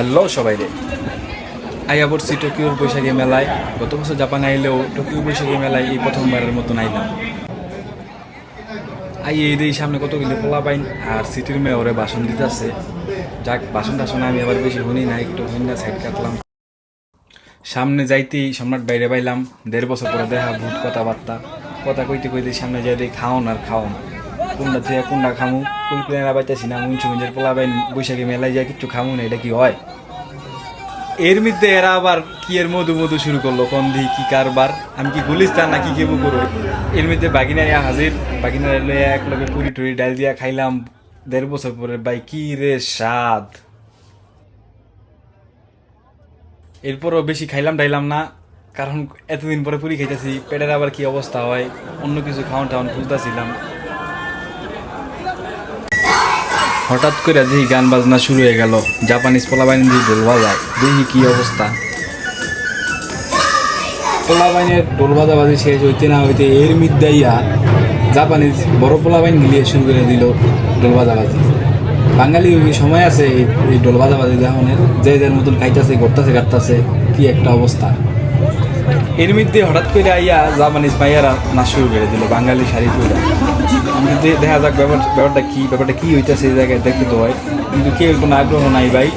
Hello সবাই রে আইয়া পড়ছি টোকিওর বৈশাখী মেলায়। গত বছর জাপান আইলেও টোকিও বৈশাখী মেলায় এই প্রথমবারের মতন আইলাম। আই এই দিয়ে সামনে কতগুলো পোলা পাইন আর সিটির মেয়রে বাসন দিতেছে। যাক বাসন টাসন আমি আবার বেশি শুনি না, একটু শুনি না সাইড কাটলাম। সামনে যাইতেই সম্রাট বাইরে পাইলাম। দেড় বছর পরে দেখা, ভূত কথাবার্তা। কথা কইতে কইতে সামনে যাই দেখি খাওন আর খাওন। কোনটা থেকে কোনটা খামু? কুল কুলকুলেরা পাইতেছি না, মুঞ্চু মুঞ্চের পোলা বাইন বৈশাখী মেলায় যায়, কিচ্ছু খামু না, এটা কি হয়? এর মধ্যে এরা আবার কি এর মধু মধু শুরু করল? কন্ধি কি কারবার? আমি কি গুলিস্তান নাকি কেবু করো এর মধ্যে বাগিনারিয়া হাজির বাগিনারিয়া লইয়া এক লগে পুরি টুরি ডাল দিয়া খাইলাম। দেড় বছর পরে ভাই, কি রে স্বাদ! এরপরও বেশি খাইলাম ডাইলাম না, কারণ এতদিন পরে পুরি খাইতেছি, পেটের আবার কি অবস্থা হয়? অন্য কিছু খাওয়ান টাউন খুঁজতেছিলাম। হঠাৎ করে দেখি গান বাজনা শুরু হয়ে গেল। জাপানিজ পোলাবাইন দিয়ে ঢোল বাজায়। দেখি কি অবস্থা। পোলাবাইনের ঢোল বাজাবাজি শেষ হইতে না হইতে এর মিদ্দাইয়া জাপানিজ বড় পোলাবাইন গিলিয়ে শুরু করে দিল ঢোল বাজাবাজি। বাঙালি সময় আছে এই- ঢোল বাজাবাজি দেখানোর যে যার মতন খাইতেছে করতেছে কাটতেছে কি একটা অবস্থা। এর মধ্যে হঠাৎ করে আইয়া জাপানিজ মাইয়ারা নাচ শুরু করে দিল, বাঙালি শাড়ি পরে দে- দেখা যাক ব্যাপার ব্যাপারটা কি ব্যাপারটা কি হইতেছে এই জায়গায় দেখতে তো হয়। কিন্তু কেউ কোনো আগ্রহ নাই ভাই।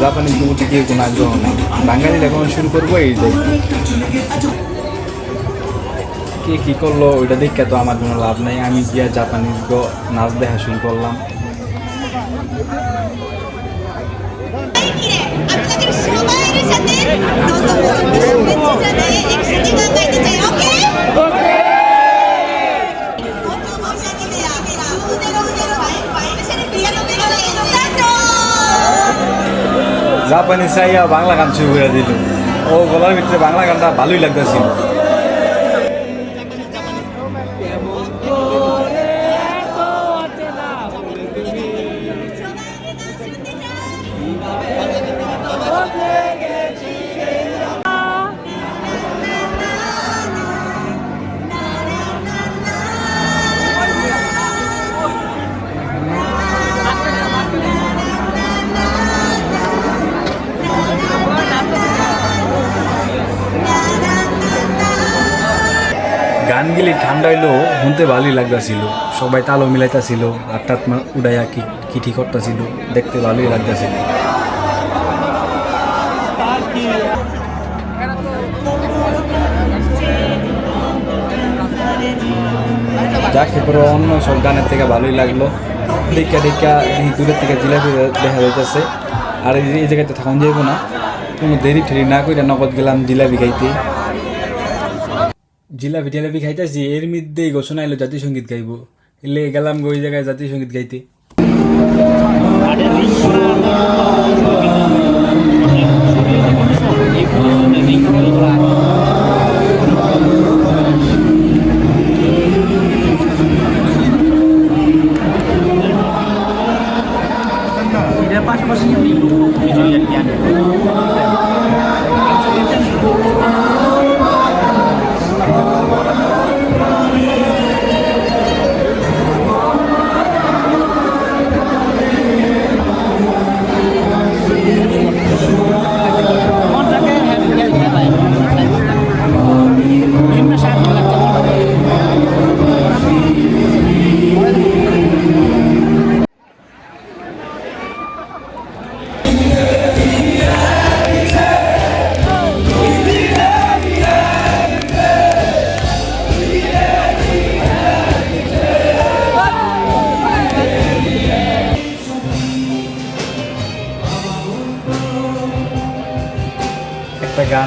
জাপানিজ প্রতি কেউ কোনো আগ্রহ নাই। বাঙালিরা এখন শুরু করব এই দেখ কে কী করল, ওইটা দেখে তো আমার কোনো লাভ নাই। আমি গিয়া জাপানিজ গো নাচ দেখা শুরু করলাম। চাই চাইয়া বাংলা গান শুরু করে দিল। ও গলার ভিতরে বাংলা গানটা ভালোই লাগতেছিল। গেলে ঠান্ডা হইলেও শুনতে ভালোই লাগতেছিল। সবাই তালও মিলাইতেছিল আটটাত উড়াইয়া কি কিঠি করতেছিল, দেখতে ভালোই লাগতেছিল। যাক, এরপরে অন্য সব গানের থেকে ভালোই লাগল। দেখা দেখা দূরের থেকে জিলাপি দেখা যাইতেছে। আর এই জায়গাতে থাকুন যাইব না। কোনো দেরি ঠেরি না করে নগদ গেলাম জিলাপি খাইতে। জিলাপি টিলাপি খাইতেছি এর মধ্যেই ঘোষণা এলো জাতীয় সংগীত গাইব। এলে গেলাম ওই জায়গায় জাতীয় সংগীত গাইতে। এটার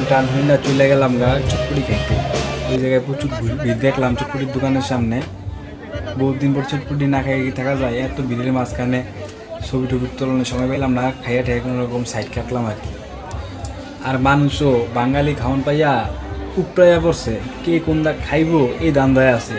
গান টান হই না চলে গেলাম গা চটপুরি খাইতে। ওই জায়গায় প্রচুর ভিড়। দেখলাম চটপুরির দোকানের সামনে। বহুত দিন পর চটপুরি না খাই থাকা যায়? এত ভিড়ের মাঝখানে ছবি টবি তোলানোর সময় পেলাম না, খাইয়া ঠেয়ে কোনো রকম সাইড কাটলাম আর কি। আর মানুষও বাঙালি খাওয়ান পাইয়া উপরাইয়া পড়ছে। কে কোন কোনটা খাইবো, এই দান্দায় আছে।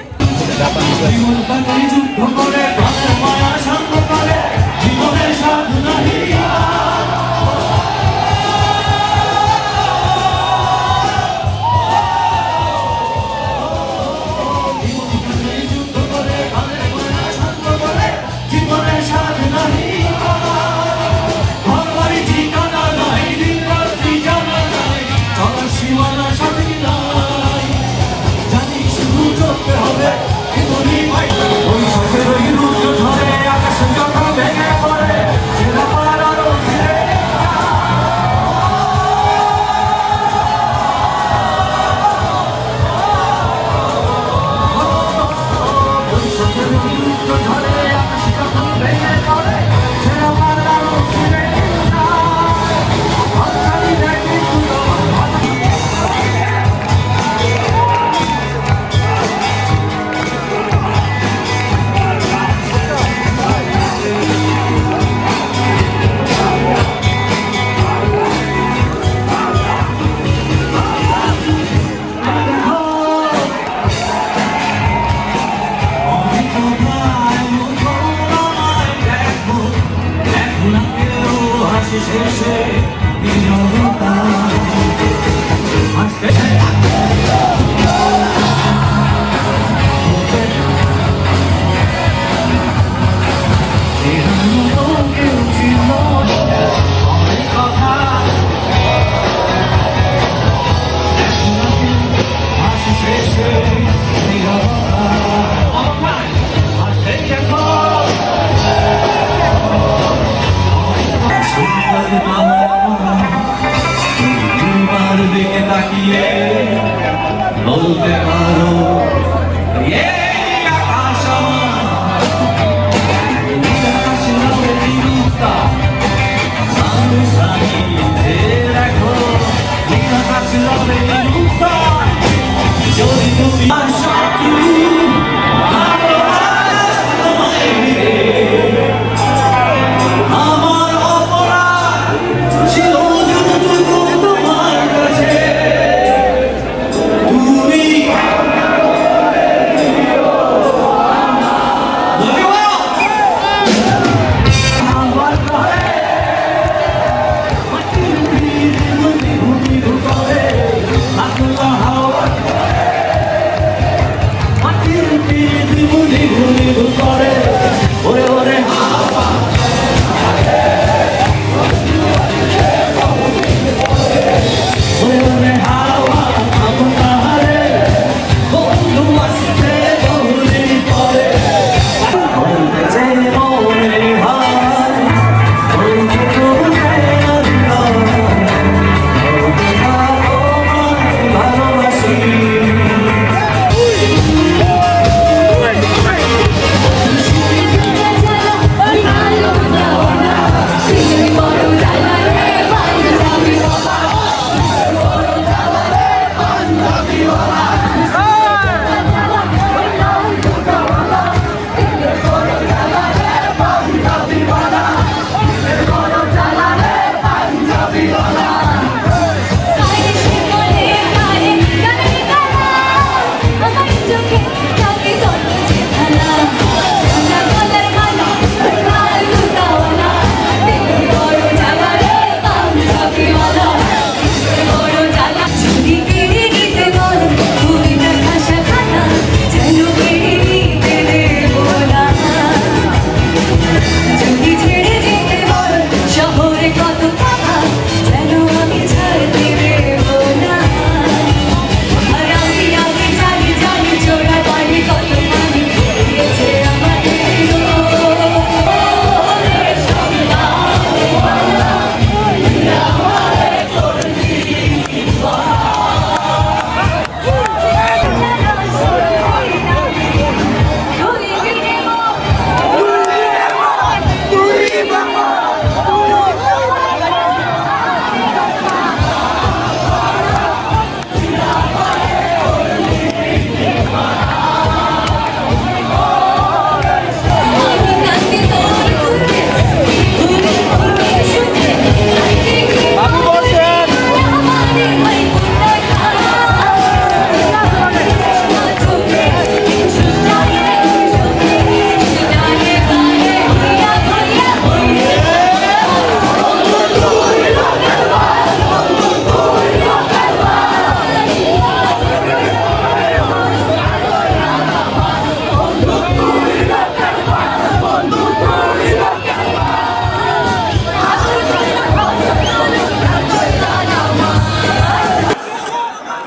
是谁？谁，你就明白。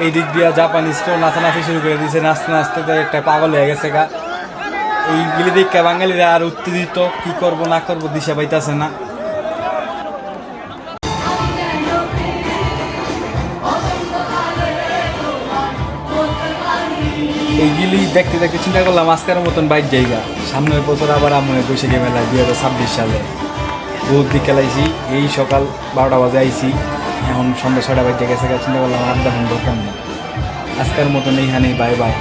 এই দিক দিয়ে জাপানিজ কেউ নাচানাচি শুরু করে দিয়েছে নাচতে নাচতে তো একটা পাগল হয়ে গেছে গা। এইগুলি দেখে বাঙালিরা আর উত্তেজিত, কি করব, না করব, দিশা পাইতাছে না। এইগুলি দেখতে দেখতে চিন্তা করলাম, আজকের মতন বাইক জায়গা সামনের বছর আবার আমনে বৈশাখী মেলায় দুই হাজার ছাব্বিশ সালে। বহুত দিক খেলাইছি, এই সকাল বারোটা বাজে আইছি। এখন সন্ধ্যা ছয়টা বাজতে গেছে চিন্তা করলাম আর দেখুন দোকান না আজকের মতন এইখানেই, বাই বাই।